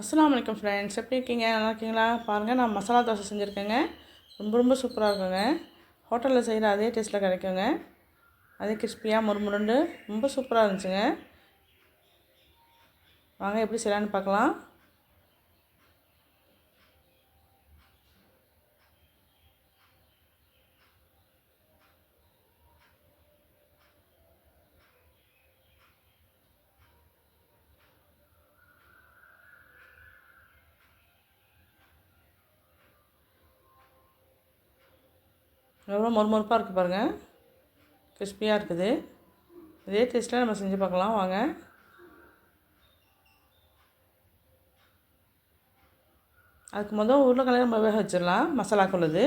அஸ்லாம் வலைக்கம் ஃப்ரெண்ட்ஸ் எப்படி இருக்கீங்க? நல்லா இருக்கீங்களா? பாருங்கள் நான் மசாலா தோசை செஞ்சுருக்கேங்க. ரொம்ப ரொம்ப சூப்பராக இருக்குங்க. ஹோட்டலில் செய்கிற அதே டேஸ்ட்டில் கிடைக்குங்க. அதே கிறிஸ்பியாக முறுமுறுண்டு ரொம்ப சூப்பராக இருந்துச்சுங்க. வாங்க எப்படி செய்யலான்னு பார்க்கலாம். எவ்வளோ மொறுமொறுப்பாக இருக்குது பாருங்கள் கிறிஸ்பியாக இருக்குது. இதே டேஸ்ட்டில் நம்ம செஞ்சு பார்க்கலாம். வாங்க. அதுக்கு முதல் உருளைக்கிழங்கு நம்ம வேக வச்சிடலாம். மசாலாக்குள்ளது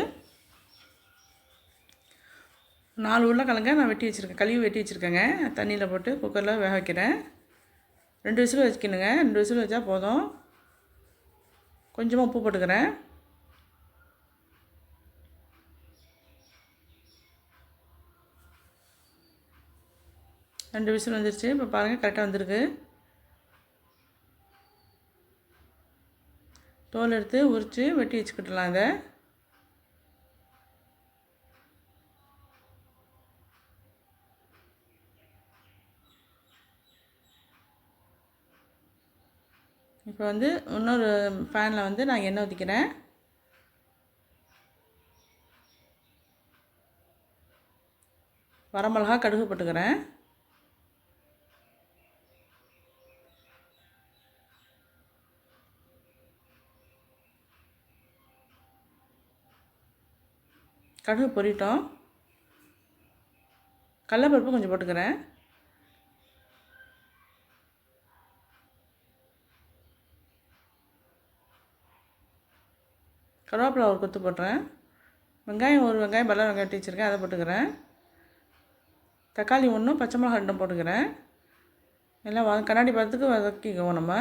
நாலு உருளைக்கிழங்க நான் வெட்டி வச்சுருக்கேன். கழுவி வெட்டி வச்சுருக்கேங்க. தண்ணியில் போட்டு குக்கரில் வேக வைக்கிறேன். ரெண்டு விசில் வச்சுக்கணுங்க. ரெண்டு விசில் வச்சா போதும். கொஞ்சமாக உப்பு போட்டுக்கிறேன். ரெண்டு விசில் வந்துருச்சு. இப்போ பாருங்கள் கரெக்டாக வந்திருக்கு. தோல் எடுத்து உரித்து வெட்டி வச்சுக்கிட்டலாம் இதை இப்போ வந்து இன்னொரு ஃபேனில் வந்து நான் எண்ணெய் ஊற்றிக்கிறேன் வரமிளகா கடுகு போட்டுக்கிறேன். கடுகு பொரிட்டோம் கடலப்பருப்பு கொஞ்சம் போட்டுக்கிறேன். கருவேப்பிலை ஒரு கொத்து போட்டுறேன். வெங்காயம் ஒரு வெங்காயம் பல்ல வெங்காயம் வெட்டி வச்சுருக்கேன் அதை போட்டுக்கிறேன். தக்காளி ஒன்றும் பச்சை மிளகா ரெண்டும் போட்டுக்கிறேன். எல்லாம் கண்ணாடி பார்த்துக்கு வதக்கிக்குவோம் நம்ம.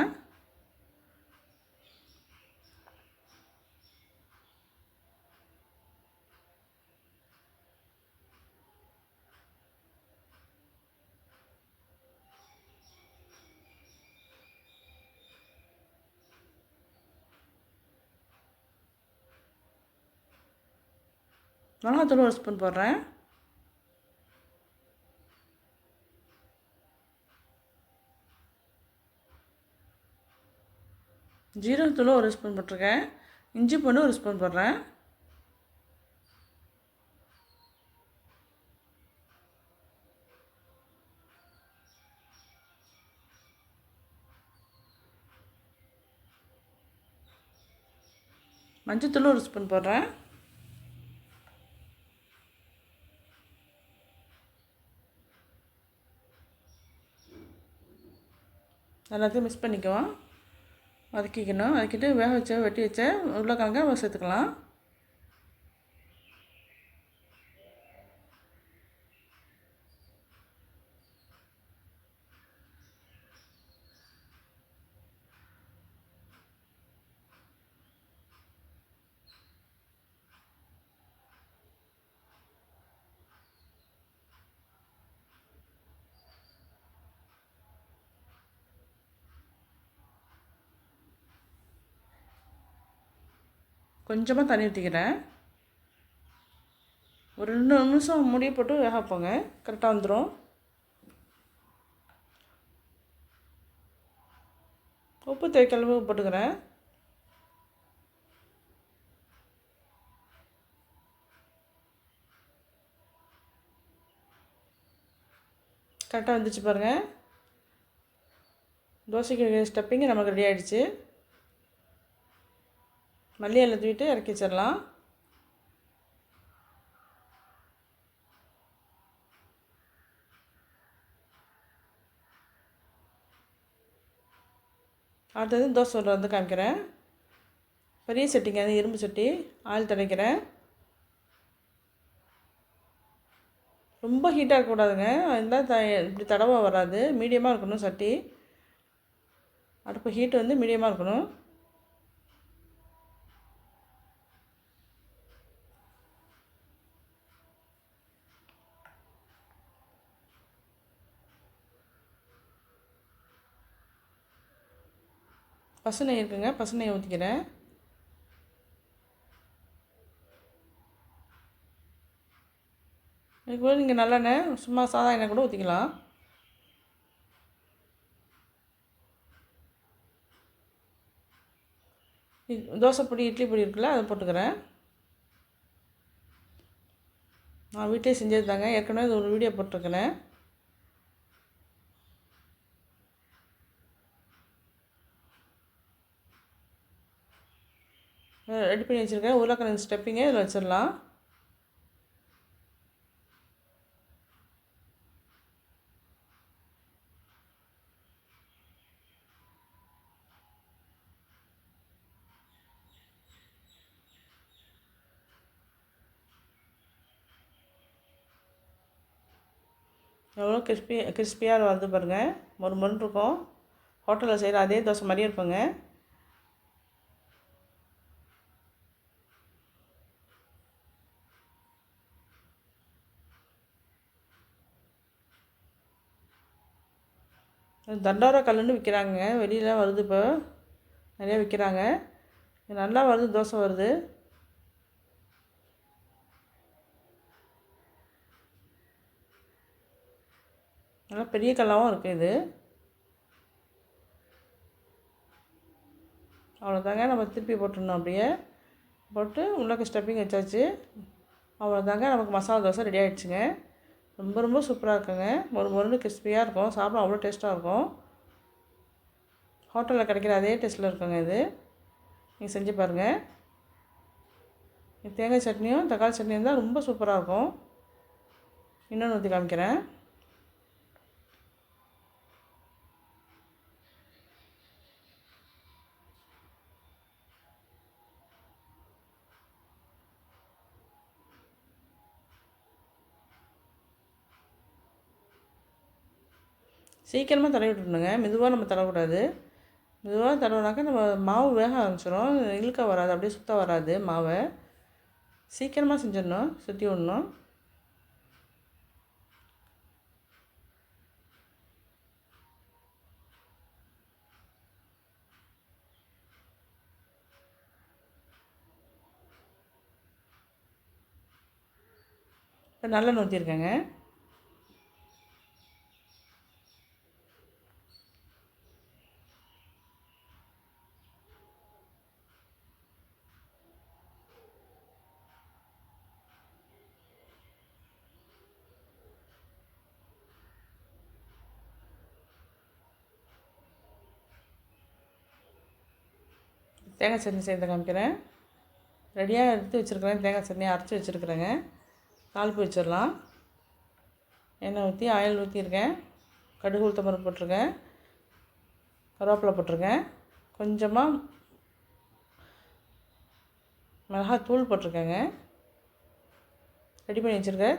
மிளகாத்தூள் ஒரு ஸ்பூன் போடுறேன். ஜீரகத்தூள் ஒரு ஸ்பூன் போட்டிருக்கேன். இஞ்சி பூண்டு ஒரு ஸ்பூன் போடுறேன். மஞ்சத்தூள் ஒரு ஸ்பூன் போடுறேன். எல்லாத்தையும் மிக்ஸ் பண்ணிக்குவோம். வதக்கிக்கணும். வதக்கிட்டு வேக வச்ச வெட்டி வச்ச உருளைக்கிழங்க சேர்த்துக்கலாம். கொஞ்சமாக தண்ணி ஊற்றிக்கிறேன் ஒரு ரெண்டு நிமிஷம் முடிய போட்டு வேக வைப்போங்க. கரெக்டாக வந்துடும் உப்பு தேய்க்கலவு போட்டுக்கிறேன். கரெக்டாக வந்துச்சு பாருங்கள் தோசைக்கு ஸ்டப்பிங்க நமக்கு ரெடி ஆகிடுச்சு மல்லி இலை தூவிட்டு இறக்கி வச்சிடலாம் அடுத்தது தோசை சொல்கிற வந்து காமிக்கிறேன். பெரிய சட்டிங்க அது இரும்பு சட்டி ஆயில் தடைக்கிறேன். ரொம்ப ஹீட்டாக இருக்கக்கூடாதுங்க. இருந்தால் த இப்படி தடவை வராது. மீடியமாக இருக்கணும் சட்டி. அடுப்பு ஹீட் வந்து மீடியமாக இருக்கணும். பசு நெய் இருக்குங்க பசு நெய் ஊற்றிக்கிறேன் இது கூட நீங்கள் நல்லெண்ணெய் சும்மா சாதா எண்ணெய் கூட ஊற்றிக்கலாம் தோசை பொடி இட்லி பொடி இருக்குல்ல அதை போட்டுக்கிறேன். நான் வீட்டிலே செஞ்சது தாங்க ஏற்கனவே இது ஒரு வீடியோ போட்டிருக்கிறேன். ரெடி பண்ணி வச்சுருக்கேன். உருளைக்கிழங்கு ஸ்டெப்பிங்கே இதில் வச்சிடலாம். எவ்வளோ கிறிஸ்பி கிறிஸ்பியாக வருது பாருங்கள் ஒரு மண் இருக்கும். ஹோட்டலில் செய்கிற அதே தோசை மாதிரியே இருப்பேங்க தண்டார கல்லுன்னு விற்கிறாங்க வெளியில் வருது இப்போ. நிறையா விற்கிறாங்க நல்லா வருது தோசை வருது. நல்லா பெரிய கல்லாகவும் இருக்குது இது. அவ்வளோதாங்க நம்ம திருப்பி போட்டுடணும் அப்படியே. போட்டு உள்ளக்க ஸ்டப்பிங் வச்சாச்சு. அவ்வளோதாங்க நமக்கு மசாலா தோசை ரெடி ஆகிடுச்சுங்க ரொம்ப ரொம்ப சூப்பராக இருக்குங்க. ஒரு மொருண்டு கிறிஸ்பியாக இருக்கும். சாப்பிட அவ்வளோ டேஸ்ட்டாக இருக்கும். ஹோட்டலில் கிடைக்கிற அதே டேஸ்ட்டில் இருக்குங்க இது. நீங்கள் செஞ்சு பாருங்கள் தேங்காய் சட்னியும் தக்காளி சட்னியும் தான் ரொம்ப சூப்பராக இருக்கும். இன்னொன்று ஊற்றி காமிக்கிறேன். சீக்கிரமாக தடவி விட்டுருணுங்க மெதுவாக நம்ம தடவக்கூடாது. மெதுவாக தடவினாக்கா நம்ம மாவு வேக ஆரம்பிச்சிடும் இழுக்க வராது. அப்படியே சுத்த வராது மாவை. சீக்கிரமாக செஞ்சிடணும். சுற்றி விடணும். இப்போ நல்லா நூற்றிருக்கேங்க தேங்காய் சட்னி செய்து காமிக்கிறேன். ரெடியாக எடுத்து வச்சுருக்கிறேன். தேங்காய் சட்னி அரைச்சி வச்சுருக்குறேங்க. தாளிப்பு வச்சிடலாம் எண்ணெய் ஊற்றி ஆயில் ஊற்றிருக்கேன் கடுகு உளுத்தம்பருப்பு போட்டிருக்கேன். கருவேப்பிலை போட்டிருக்கேன். கொஞ்சமாக மிளகாய் தூள் போட்டிருக்கேங்க. ரெடி பண்ணி வச்சுருக்கேன்.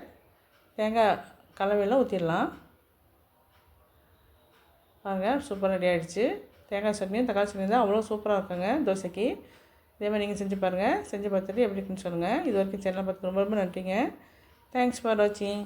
தேங்காய் கலவையெல்லாம் ஊற்றிடலாம் பாருங்கள் சூப்பர் ரெடி ஆகிடுச்சு தேங்காய் சட்னியும் தக்காளி சட்னி தான் அவ்வளோ சூப்பராக இருக்குங்க தோசைக்கு. இதே மாதிரி நீங்கள் செஞ்சு பாருங்கள் செஞ்சு பார்த்துட்டு எப்படி இருக்குன்னு சொல்லுங்கள் இது வரைக்கும் சேனலை பார்த்து ரொம்ப ரொம்ப நன்றிங்க. தேங்க்ஸ் ஃபார் வாட்சிங்